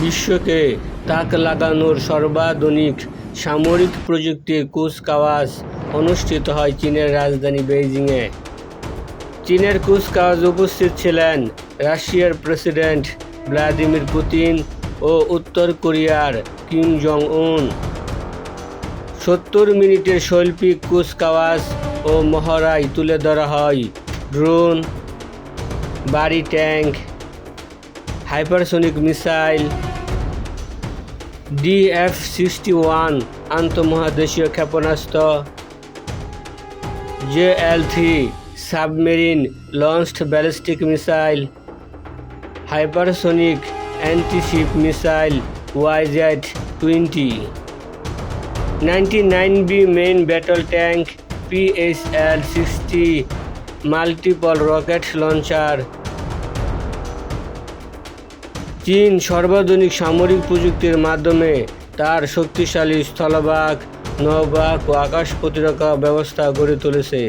বিশ্বকে তাক লাগানোর সর্বাধুনিক সামরিক প্রযুক্তির কুচকাওয়াজ অনুষ্ঠিত হয় চীনের রাজধানী বেইজিংয়ে। চীনের কুচকাওয়াজ উপস্থিত ছিলেন রাশিয়ার প্রেসিডেন্ট ভ্লাদিমির পুতিন ও উত্তর কোরিয়ার কিম জং উন সত্তর মিনিটের শৈল্পিক কুচকাওয়াজ ও মহড়ায় তুলে ধরা হয় ড্রোন, বাড়ি tank hypersonic missile DF sixty one আন্তঃমহাদেশীয় ক্ষেপণাস্ত্র JL three submarine launched ballistic missile hypersonic antiship missile YZ twenty ninety nine B main battle tank PHL sixty multiple rocket launcher চীন সর্বাধুনিক সামরিক প্রযুক্তির মাধ্যমে তার শক্তিশালী স্থলভাগ নৌবাগ ও আকাশ প্রতিরক্ষা ব্যবস্থা গড়ে তুলেছে।